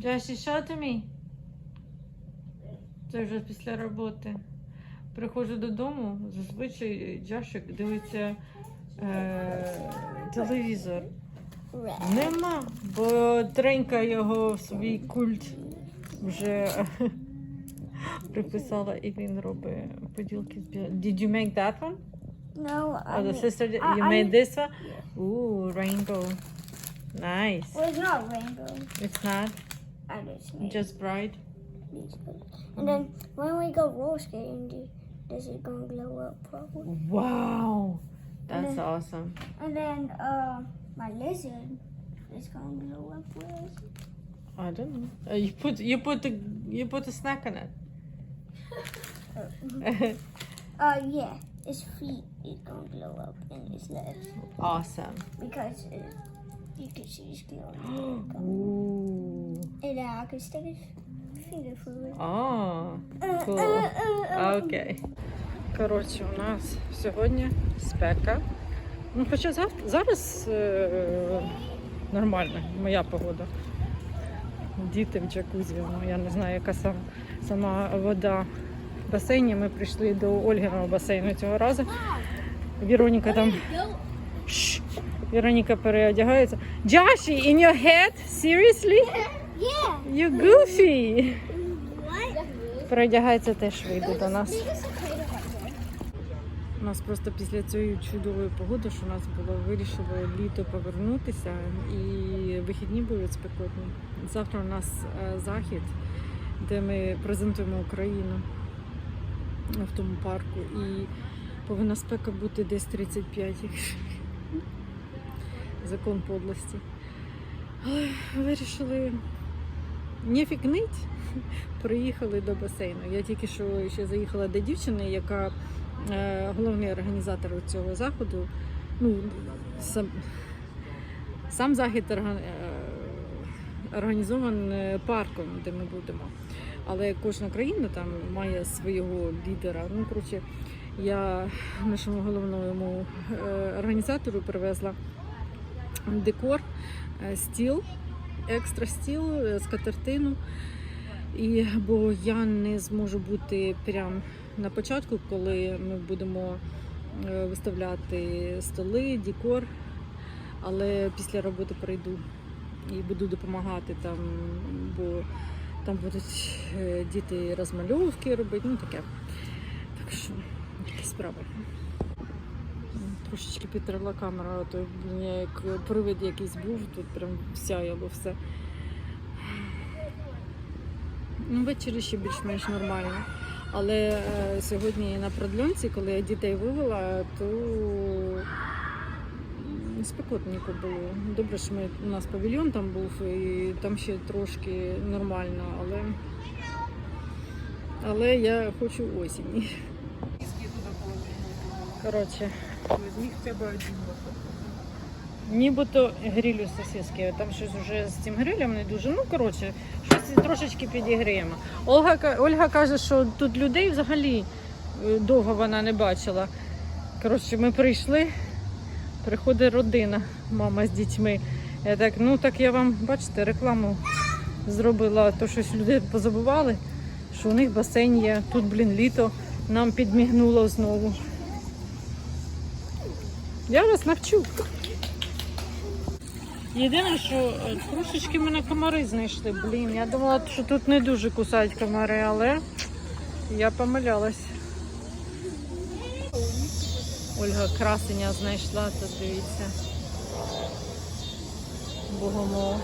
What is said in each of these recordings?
Джаші, що ти мій? Це вже після роботи. Приходжу додому, зазвичай Джашик дивиться е, телевізор. Нема, бо тренька його в свій культ вже приписала і він робить поділки з. Did you make that one? No, I Oh, the sister, you made this one? Ooh, rainbow. Nice. Well, it's not rainbow. It's not just bright. And then when we go roller skating, this is gonna glow up probably. Wow, that's then- awesome. And then uh, my lizard is gonna glow up. Where is it? I don't know. Uh, you put you put the you put the snack on it. Uh, yeah, its feet is gonna glow up and its legs awesome. because it, you can see it's glowing. Ooh. and then I can stick his finger through it. Oh. Uh, Cool. uh, uh, uh. Окей. Коротше, у нас сьогодні спека. Ну, хоча зав... зараз е... нормальна моя погода. Діти в джакузі, ну я не знаю, яка сам, сама вода в басейні. Ми прийшли до Ольгиного басейну цього разу. Вероніка там. Шш. Вероніка переодягається. Джаші, in your head? Seriously? Yeah. You goofy! Переодягається теж вийде до нас. У нас просто після цієї чудової погоди, що у нас було вирішило літо повернутися, і вихідні будуть спекотні. Завтра у нас е, захід, де ми презентуємо Україну в тому парку. І повинна спека бути десь 35. Закон подлості. Але вирішили не фікнить. Приїхали до басейну. Я тільки що ще заїхала до дівчини, яка е, головний організатор цього заходу. Ну, сам, сам захід е, організований парком, де ми будемо. Але кожна країна там має свого лідера. Ну, коротше, я нашому головному е, організатору привезла декор, е, стіл, екстра стіл, е, скатертину. І, бо я не зможу бути прямо на початку, коли ми будемо е, виставляти столи, декор. Але після роботи прийду і буду допомагати там, бо там будуть діти розмальовки робити, ну таке. Так що такі справи. Трошечки підтерла камера, а то я як привид якийсь був, тут прям сяяло все. Ну, ввечері ще більш-менш нормально. Але е, сьогодні на продльонці, коли я дітей вивела, то спекотненько було. Добре, що ми, у нас павільйон там був, і там ще трошки нормально, але, але я хочу осінні. Коротше, Візьміть хоча б один лоток. Нібито грилю сосиски. Там щось вже з цим грилем не дуже. Ну, коротше, щось трошечки підігріємо. Ольга, Ольга каже, що тут людей взагалі е, довго вона не бачила. Коротше, ми прийшли, приходить родина, мама з дітьми. Я так, ну так я вам, бачите, рекламу зробила, то щось люди позабували, що у них басейн є. Тут, блін, літо нам підмігнуло знову. Я вас навчу. Єдине, що е, трошечки мене комари знайшли. Блін, я думала, що тут не дуже кусають комари, але я помилялась. Ольга красення знайшла, тут дивіться. Богомол.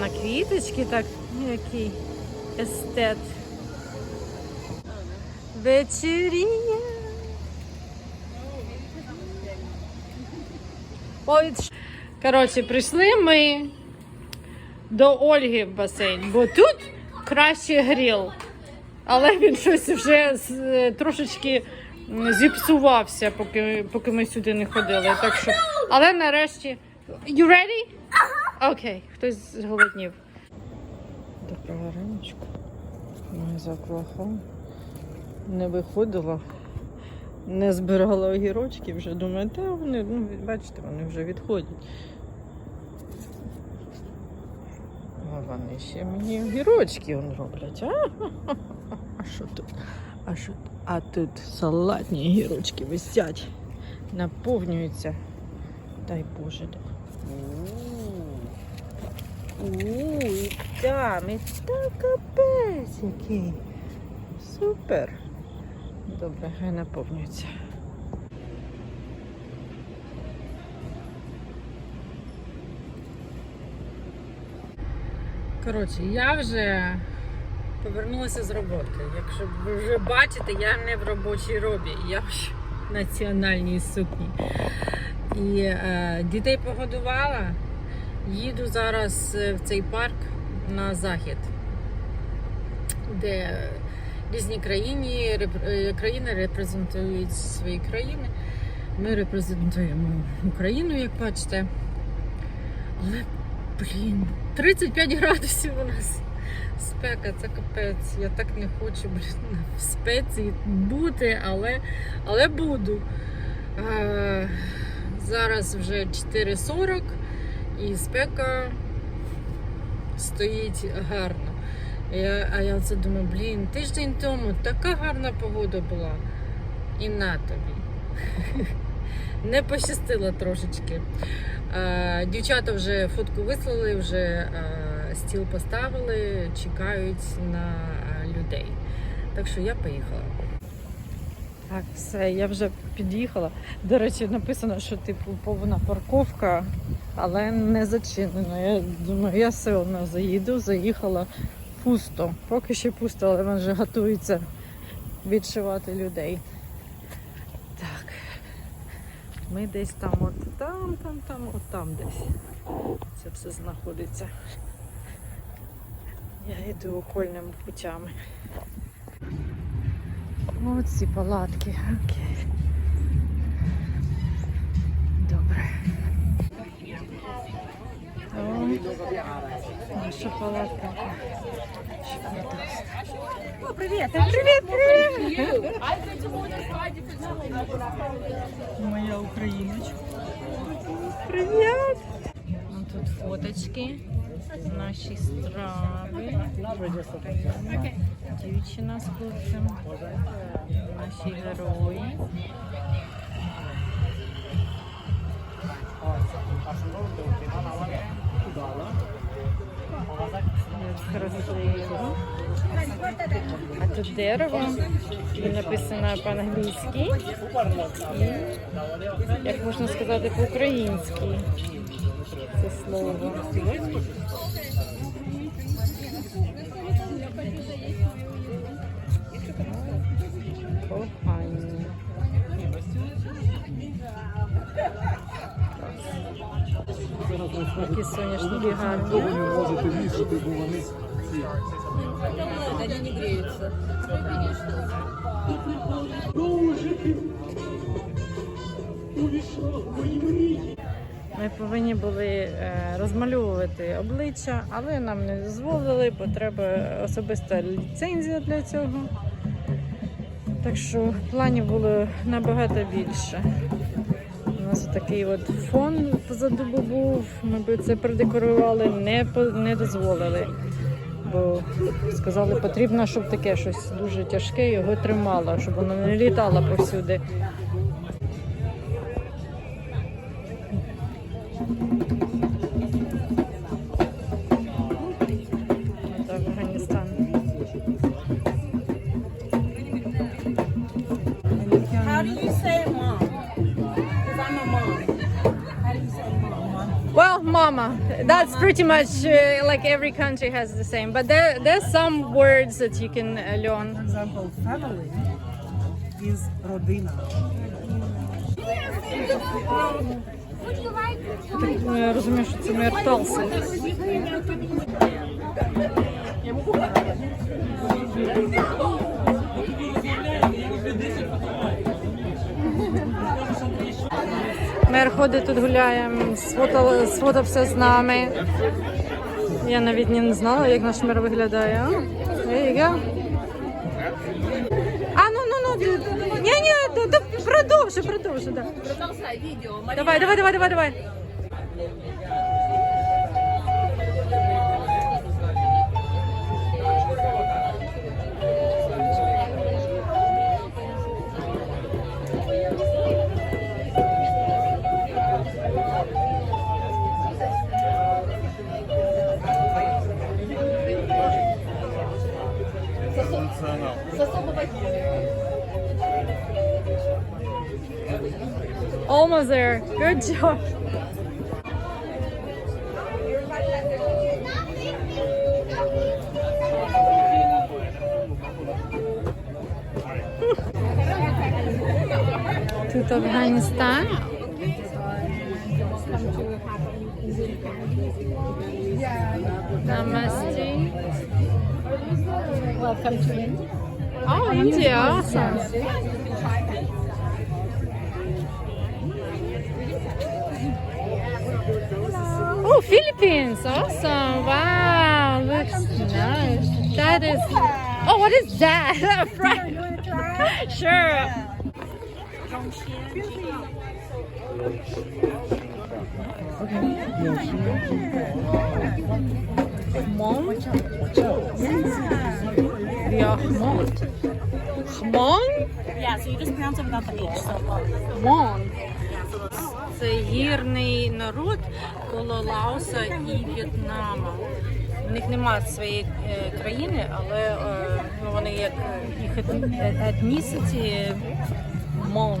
На квіточки так, ну, який естет. Вечеріння. Ой, Коротше, прийшли ми до Ольги в басейн, бо тут краще гріл. Але він щось вже з- е, трошечки зіпсувався, поки, поки ми сюди не ходили. Так що, але нарешті. You ready? Окей, хтось зголоднів. Доброго раночку. Ми з аквафон. Не виходила не збирала огірочки, вже думаю, та вони, ну, бачите, вони вже відходять. А вони ще мені огірочки роблять. А? а що тут? А що? А тут салатні огірочки висять, наповнюються. Дай Боже. да. У, і там, і там капець який. Супер. Добре, хай наповнюється. Коротше, я вже повернулася з роботи. Якщо ви вже бачите, я не в робочій робі, я в національній сукні. І е, дітей погодувала. Їду зараз е, в цей парк на захід, де різні країни, е, країни репрезентують свої країни. Ми репрезентуємо Україну, як бачите. Але, блін, 35 градусів у нас. Спека, це капець. Я так не хочу, блін, в спеці бути, але, але буду. Е, зараз вже 4.40 і спека стоїть гарно. Я, а я це думаю, блін, тиждень тому така гарна погода була. І на тобі. Не пощастило трошечки. Дівчата вже фотку вислали, вже стіл поставили, чекають на людей. Так що я поїхала. Так, все, я вже під'їхала. До речі, написано, що типу повна парковка, але не зачинено. Я думаю, я все одно заїду, заїхала пусто. Поки ще пусто, але він вже готується відшивати людей. Так. Ми десь там, от там, там, там, от там десь. Це все знаходиться. Я йду окольними путями. От ці палатки. Окей. Добре. Наша палатка. О, привіт! Привіт, привіт! Моя україночка. Привіт! Ну, тут фоточки. Наші страви. Дівчина з хлопцем. Наші герої. Як А тут дерево. І написано по-англійськи. І, як можна сказати, по-українськи. Це слово. Які соняшники гарні. можете вішати, бо вони Ми повинні були е, розмальовувати обличчя, але нам не дозволили, бо треба особиста ліцензія для цього. Так що планів було набагато більше. У нас такий от фон позаду був. Ми би це продекорували, не, не дозволили. Бо сказали, потрібно, щоб таке щось дуже тяжке його тримало, щоб воно не літало повсюди. Well, mama, that's pretty much uh, like every country has the same, but there there's some words that you can uh, learn. For example, family is родина. Ну, я розумію, що це мерталси. Мер ходить тут гуляє, сфотав, сфотався з нами. Я навіть не знала, як наш мер виглядає. А? А, ну, ну, ну, ні, ні, продовжу. продовжуй, продовжуй, да. Давай, давай, давай, давай, давай. International. Almost there. Good job. Tutaj behind stand. Namaste. Welcome to India. Oh, India, awesome. Oh, Philippines, awesome. Wow, looks nice. That is. Oh, what is that? Sure. Хмон? Yeah. Хмон? Yeah, so you just pronounce it without the H. Хмон. Це гірний народ коло Лаоса і В'єтнама. У них немає своєї е, країни, але е, ну, вони як е, їх ет- етніситі Мон.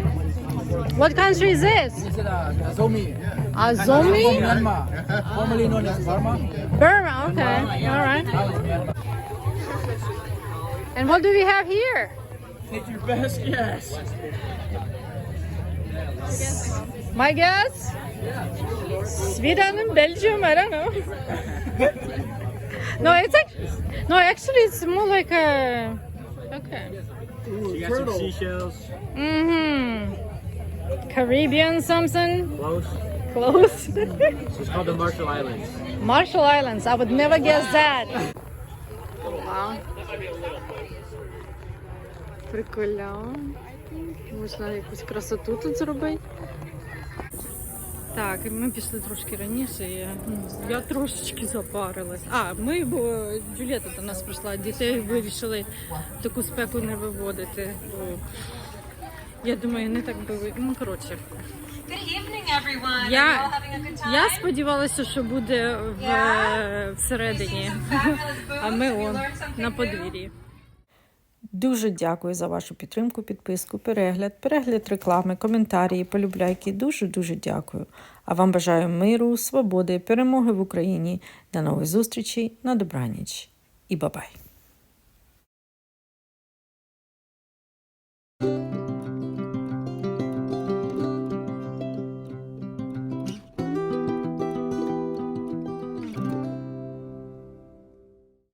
What country is this? This is uh, Azomi. Azomi? Myanmar. Formerly known as Burma. Burma. Okay. All right. Now it's And what do we have here? Take your best guess. My guess? Sweden and Belgium. I don't know. no, it's like no. Actually, it's more like a. Okay. You got some seashells. Mm-hmm. Caribbean something Close. close. It's called the Marshall Islands. Marshall Islands. I would never guess that. Wow. Прикольно. Можна якусь красоту тут зробити. Так, ми пішли трошки раніше. Я, ну, я трошечки запарилась. А, ми, бо Джуліета до нас прийшла, дітей вирішили таку спеку не виводити. Бо, я думаю, не так би ви. Ну, коротше. Я, я сподівалася, що буде в, е, всередині, а ми он, на подвір'ї. Дуже дякую за вашу підтримку, підписку, перегляд, перегляд реклами, коментарі, полюбляйки. Дуже-дуже дякую. А вам бажаю миру, свободи, перемоги в Україні. До нових зустрічей, на добраніч і бабай!